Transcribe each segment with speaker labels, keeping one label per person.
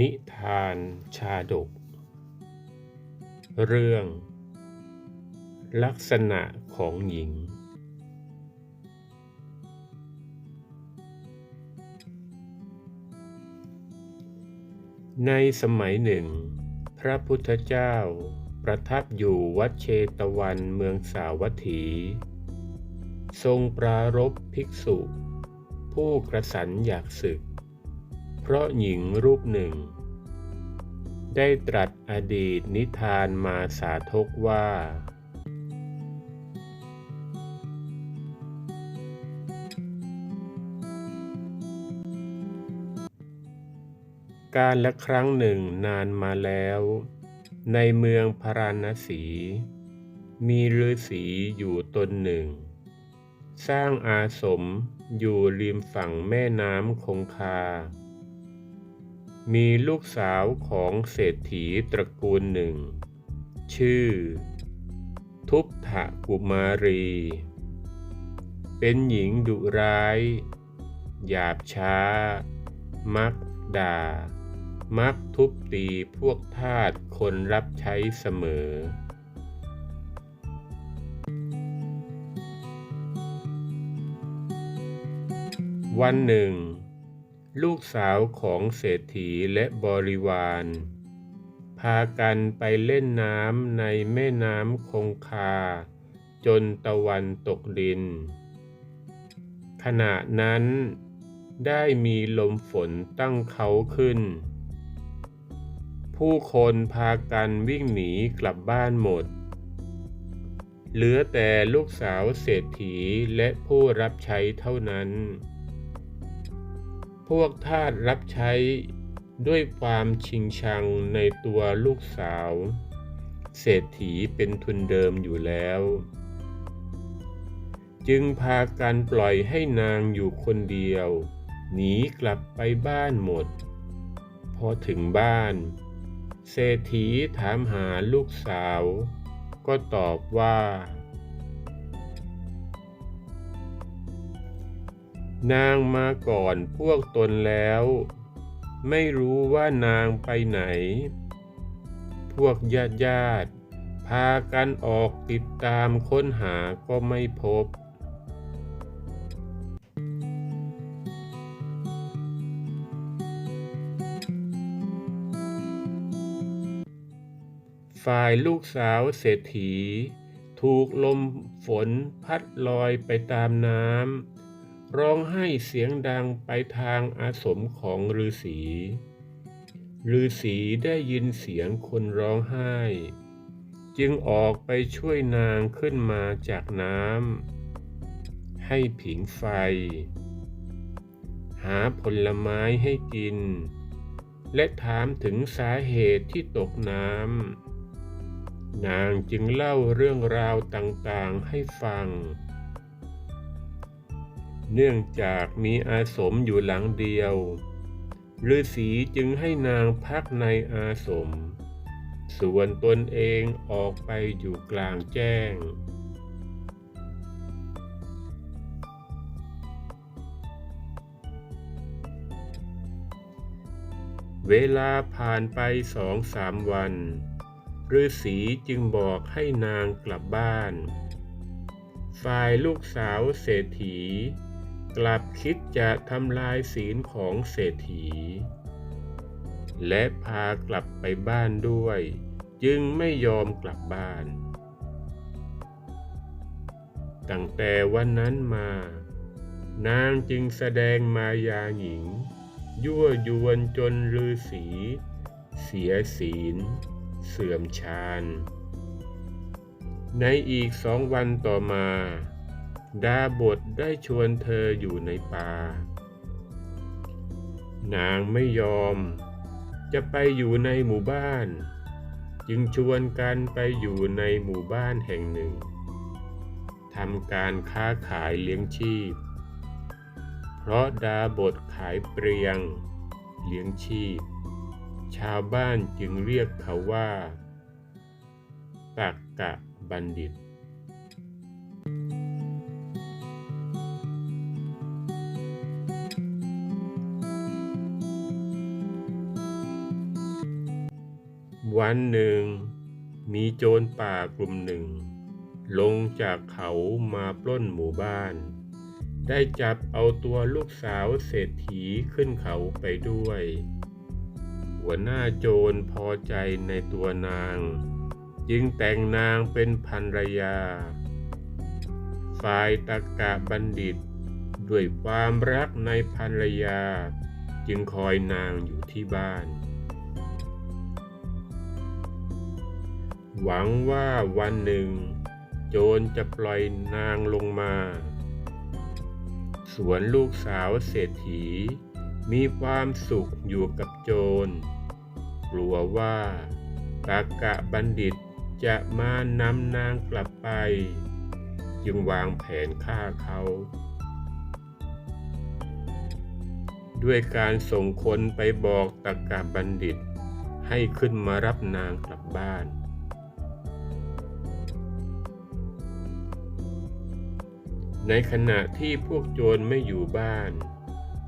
Speaker 1: นิทานชาดก เรื่อง ลักษณะของหญิง ในสมัยหนึ่ง พระพุทธเจ้าประทับอยู่วัดเชตวันเมืองสาวัตถี ทรงปรารบภิกษุ ผู้กระสันอยากศึก เพราะหญิงรูปหนึ่ง ได้ตรัสอดีตนิทานมาสาธกว่า การละครั้งหนึ่งนานมาแล้ว ในเมืองพาราณสี มีฤาษีอยู่ตนหนึ่ง สร้างอาสมอยู่ริมฝั่งแม่น้ำคงคา มีลูกสาวของเศรษฐีตระกูลหนึ่ง ชื่อ ทุพถกุมารี เป็นหญิงดุร้าย หยาบช้า มักด่า มักทุบตีพวกทาสคนรับใช้เสมอ วันหนึ่ง ลูกสาวของเศรษฐีและบริวาร พากันไปเล่นน้ำในแม่น้ำคงคา จนตะวันตกดิน ขณะนั้นได้มีลมฝนตั้งเขาขึ้น ผู้คนพากันวิ่งหนีกลับบ้านหมด เหลือแต่ลูกสาวเศรษฐีและผู้รับใช้เท่านั้น พวกทาสรับใช้ด้วยความชิงชังในตัวลูกสาว เศรษฐีเป็นทุนเดิมอยู่แล้ว จึงพากันปล่อยให้นางอยู่คนเดียว หนีกลับไปบ้านหมด พอถึงบ้าน เศรษฐีถามหาลูกสาว ก็ตอบว่า นางมาก่อนพวกตนแล้ว ไม่รู้ว่านางไปไหน พวกญาติญาติพากันออกติดตามค้นหาก็ไม่พบ ฝ่ายลูกสาวเศรษฐี ถูกลมฝนพัดลอยไปตามน้ำ ร้องไห้เสียงดังไปทางอาสมของฤาษีฤาษีได้ยินเสียงคนร้องไห้ จึงออกไปช่วยนางขึ้นมาจากน้ำให้ผิงไฟ หาผลไม้ให้กิน และถามถึงสาเหตุที่ตกน้ำนางจึงเล่าเรื่องราวต่างๆให้ฟัง เนื่องจากมีอาสมอยู่หลังเดียวฤาษีจึงให้นางพักในอาสม ส่วนตนเองออกไปอยู่กลางแจ้ง เวลาผ่านไปสองสามวันฤาษีจึงบอกให้นางกลับบ้าน ฝ่ายลูกสาวเศรษฐี กลับคิดจะทำลายศีลของเศรษฐี และพากลับไปบ้านด้วย จึงไม่ยอมกลับบ้าน ตั้งแต่วันนั้นมา นางจึงแสดงมายาหญิง ยั่วยวนจนฤาษีเสียศีล เสื่อมฌานในอีกสองวันต่อมา ดาบทได้ชวนเธออยู่ในป่า นางไม่ยอม จะไปอยู่ในหมู่บ้าน จึงชวนกันไปอยู่ในหมู่บ้านแห่งหนึ่งทำการค้าขายเลี้ยงชีพ เพราะดาบทขายเปรียง เลี้ยงชีพ ชาวบ้านจึงเรียกเขาว่า ตักกะบัณฑิต วันหนึ่ง มีโจรป่ากลุ่มหนึ่ง ลงจากเขามาปล้นหมู่บ้าน ได้จับเอาตัวลูกสาวเศรษฐีขึ้นเขาไปด้วย หัวหน้าโจรพอใจในตัวนาง จึงแต่งนางเป็นภรรยา ฝ่ายตากกะบัณฑิต ด้วยความรักในภรรยา จึงคอยนางอยู่ที่บ้าน หวังว่าวันหนึ่ง โจรจะปล่อยนางลงมา สวนลูกสาวเศรษฐี มีความสุขอยู่กับโจร กลัวว่าตากะบัณฑิตจะมานำนางกลับไป จึงวางแผนฆ่าเขา ด้วยการส่งคนไปบอกตากะบัณฑิตให้ขึ้นมารับนางกลับบ้าน ในขณะที่พวกโจรไม่อยู่บ้าน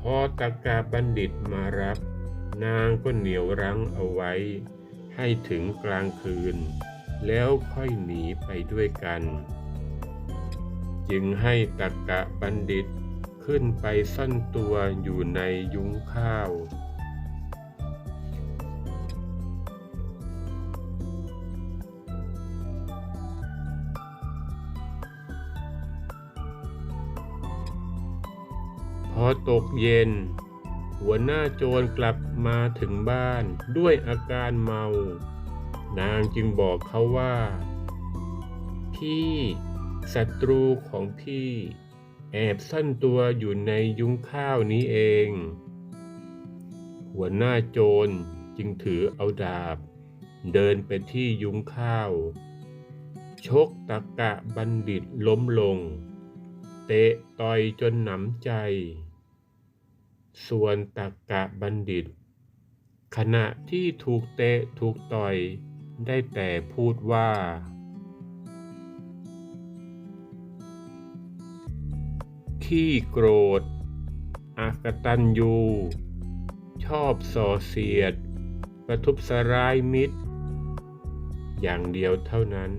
Speaker 1: พอตากาบัณฑิตมารับ นางก็เหนียวรั้งเอาไว้ ให้ถึงกลางคืน แล้วค่อยหนีไปด้วยกัน จึงให้ตากะบัณฑิตขึ้นไปซ่อนตัวอยู่ในยุ้งข้าว อตกเย็น หัวหน้าโจรกลับมาถึงบ้านด้วยอาการเมา นางจึงบอกเขาว่า พี่ศัตรูของพี่ แอบซ่อนตัวอยู่ในยุ้งข้าวนี้เอง หัวหน้าโจรจึงถือเอาดาบ เดินไปที่ยุ้งข้าว ชกตะกะบัณฑิตล้มลงเตะต่อยจนหนำใจ ส่วนตักกะบัณฑิต ขณะที่ถูกเตะถูกต่อยได้แต่พูดว่า ขี้โกรธอากตันยู ชอบส่อเสียด ประทุษร้ายมิตร อย่างเดียวเท่านั้น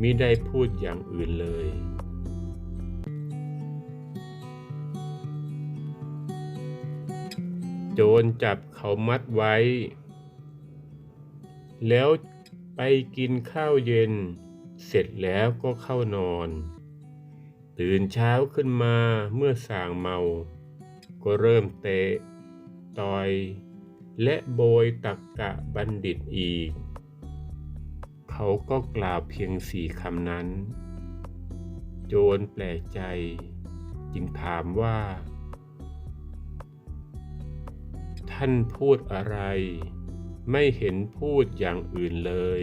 Speaker 1: มิได้พูดอย่างอื่นเลย โจรจับเขามัดไว้ แล้วไปกินข้าวเย็น เสร็จแล้วก็เข้านอน ตื่นเช้าขึ้นมาเมื่อส่างเมา ก็เริ่มเตะ ต่อย และโบยตักกะบัณฑิตอีก เขาก็กล่าวเพียงสี่คำนั้น โจรแปลกใจ จึงถามว่า ท่านพูดอะไร ไม่เห็นพูดอย่างอื่นเลย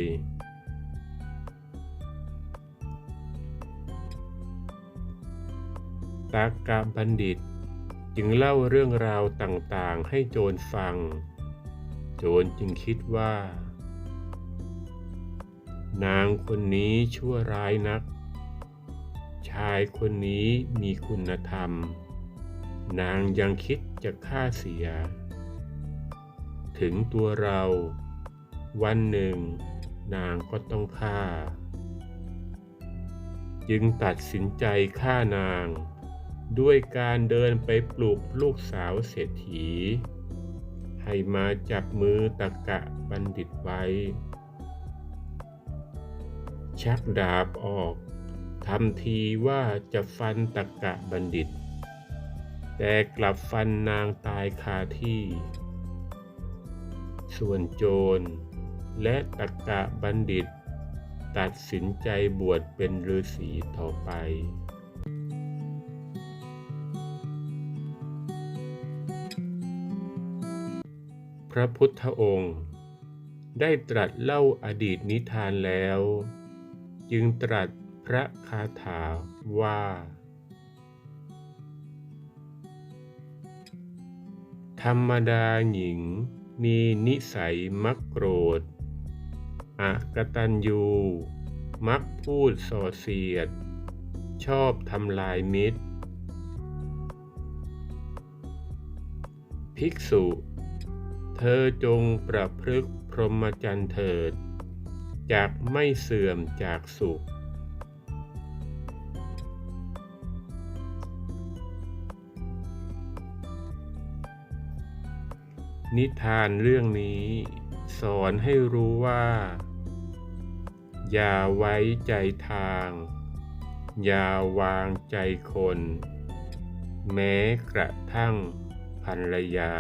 Speaker 1: ตากาบัณฑิต จึงเล่าเรื่องราวต่างๆให้โจรฟัง โจรจึงคิดว่า นางคนนี้ชั่วร้ายนัก ชายคนนี้มีคุณธรรมนางยังคิดจะฆ่าเสีย ถึงตัวเรา วันหนึ่ง นางก็ต้องฆ่า จึงตัดสินใจฆ่านาง ด้วยการเดินไปปลุกลูกสาวเศรษฐี ให้มาจับมือตะกะบัณฑิตไว้ ชักดาบออกทำทีว่าจะฟันตะกะบัณฑิต แต่กลับฟันนางตายคาที่ ส่วนโจร และตะกะบัณฑิต ตัดสินใจบวชเป็นฤาษีต่อไปพระพุทธองค์ ได้ตรัสเล่าอดีตนิทานแล้ว จึงตรัสพระคาถาว่า ธรรมดาหญิง มีนิสัยมักโกรธอากตันยูมักพูดส่อเสียด ชอบทำลายมิตร ภิกษุ เธอจงประพฤกพรหมจรรย์เถิด จากไม่เสื่อมจากสุข นิทานเรื่องนี้ สอนให้รู้ว่า อย่าไว้ใจทาง อย่าวางใจคน แม้กระทั่งภรรยา